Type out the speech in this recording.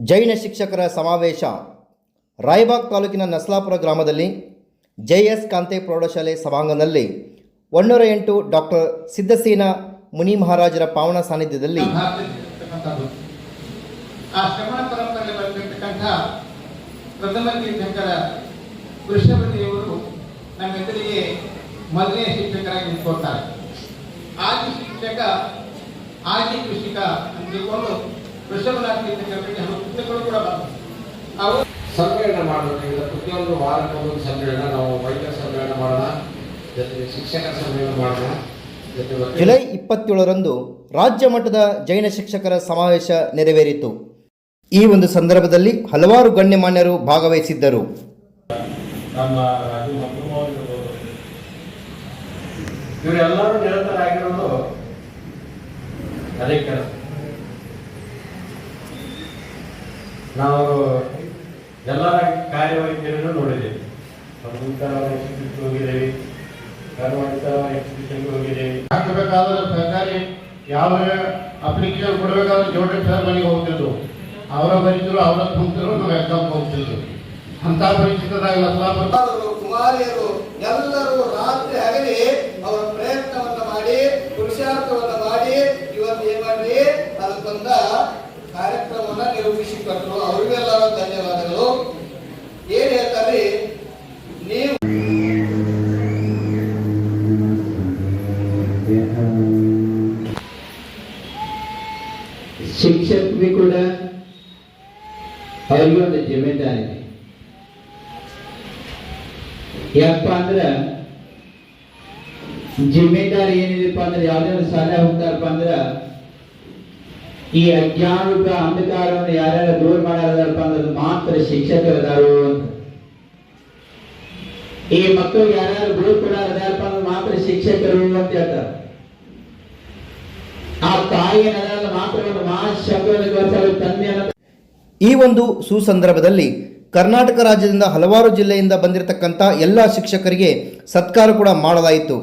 ಜೈನ ಶಿಕ್ಷಕರ ಸಮಾವೇಶ. ರಾಯಬಾಗ್ ತಾಲೂಕಿನ ನಸ್ಲಾಪುರ ಗ್ರಾಮದಲ್ಲಿ ಜೆಎಸ್ ಕಾಂತೆ ಪ್ರೌಢಶಾಲೆ ಸಭಾಂಗಣದಲ್ಲಿ ಒನ್ನೂರ ಎಂಟು ಡಾಕ್ಟರ್ ಸಿದ್ದಸೇನ ಮುನಿ ಮಹಾರಾಜರ ಪಾವನ ಸಾನ್ನಿಧ್ಯದಲ್ಲಿ ಶಿಕ್ಷಕರಾಗಿ ಸಮ್ಮೇಳನ ಮಾಡಬೇಕಾಗಿದೆ ಪ್ರತಿಯೊಂದು ವಾರಕ್ಕೊಂದೊಂದು ಸಮ್ಮೇಳನ ನಾವು ವೈದ್ಯರ ಸಮ್ಮೇಳನ ಮಾಡೋಣ ಜೊತೆಗೆ ಶಿಕ್ಷಕರ ಸಮ್ಮೇಳನ ಮಾಡೋಣ ಜುಲೈ ಇಪ್ಪತ್ತೇಳರಂದು ರಾಜ್ಯ ಮಟ್ಟದ ಜೈನ ಶಿಕ್ಷಕರ ಸಮಾವೇಶ ನೆರವೇರಿತು. ಈ ಒಂದು ಸಂದರ್ಭದಲ್ಲಿ ಹಲವಾರು ಗಣ್ಯಮಾನ್ಯರು ಭಾಗವಹಿಸಿದ್ದರು. ನಮ್ಮ ಇವರೆಲ್ಲರೂ ನಿರತರಾಗಿರೋದು ಅದೇ ಕೆಲಸ. ನಾವು ಎಲ್ಲ ಕಾರ್ಯವೈಖರಿಯನ್ನು ನೋಡಿದ್ದೇವೆ. ಸಂಗೀತ ಎಕ್ಸಿಬಿಷನ್ಗೆ ಹೋಗಿದ್ದೇವೆ. ಕರ್ನಾಟಕ ಎಕ್ಸಿಬಿಷನ್ಗೆ ಹೋಗಿದ್ದೇವೆ. ಹಾಕಬೇಕಾದ್ರೆ ಸರ್ಕಾರಿ ಯಾವ ಅಪ್ಲಿಕೇಶನ್ ಕೊಡಬೇಕಾದ್ರೆ ಜೋಡಿ ಸರ್ ಮನೆಗೆ ಹೋಗ್ತಿದ್ರು. ಅವರ ಬರೀತಿದ್ರು ಅವರ ತುಂಬಿದ್ರು ನಾವು ಎಕ್ಸಾಮ್ ಹೋಗ್ತಿದ್ರು ಅಂತ ಕುಮಾರರು ಕುಮಾರಿಯರು ಎಲ್ಲರೂ ರಾತ್ರಿ ಹಗಲಿ ಅವರ ಪ್ರಯತ್ನವನ್ನ ಮಾಡಿ ಪುರುಷಾರ್ಥವನ್ನ ಮಾಡಿ ಇವತ್ತು ಏನ್ ಮಾಡ್ರಿ? ಅದಕ್ಕೊಂದ ಕಾರ್ಯಕ್ರಮವನ್ನ ನಿರೂಪಿಸಿಕೊಟ್ರು ಅವರಿಗೆಲ್ಲ ಧನ್ಯವಾದಗಳು. ಏನ್ ಹೇಳ್ತಾರೆ? ನೀವು ಶಿಕ್ಷಕರಿಗೆ ಕೂಡ ಅವ್ರಿಗೆ ಒಂದು ಜಿಮ್ಮೆದಾರಿ ಇದೆ ಯಾಕಪ್ಪ ಅಂದ್ರೆ ಜಿಮ್ಮೆದಾರಿ ಏನಿದೆಪ್ಪ ಅಂದ್ರೆ ಯಾವ್ದಾದ್ರು ಶಾಲೆ ಹೋಗ್ತಾರಪ್ಪ ಅಂದ್ರೆ ಈ ಅಜ್ಞಾನಿಕ ಅಂಧಕಾರವನ್ನು ಯಾರ್ಯಾರು ದೂರ ಮಾಡಾರಪ್ಪ ಅಂದ್ರೆ ಮಾತ್ರ ಶಿಕ್ಷಕರದಾರು ಈ ಮಕ್ಕಳು ಯಾರ್ಯಾರು ದೂರ ಕೊಡಾರದಾರಪ್ಪ ಅಂದ್ರೆ ಮಾತ್ರ ಶಿಕ್ಷಕರು ಅಂತ ಹೇಳ್ತಾರೆ. ಆ ತಾಯಿಯ ಮಾತ್ರ ಒಂದು ಈ ಒಂದು ಸುಸಂದರ್ಭದಲ್ಲಿ ಕರ್ನಾಟಕ ರಾಜ್ಯದಿಂದ ಹಲವಾರು ಜಿಲ್ಲೆಯಿಂದ ಬಂದಿರತಕ್ಕಂಥ ಎಲ್ಲ ಶಿಕ್ಷಕರಿಗೆ ಸತ್ಕಾರ ಕೂಡ ಮಾಡಲಾಯಿತು.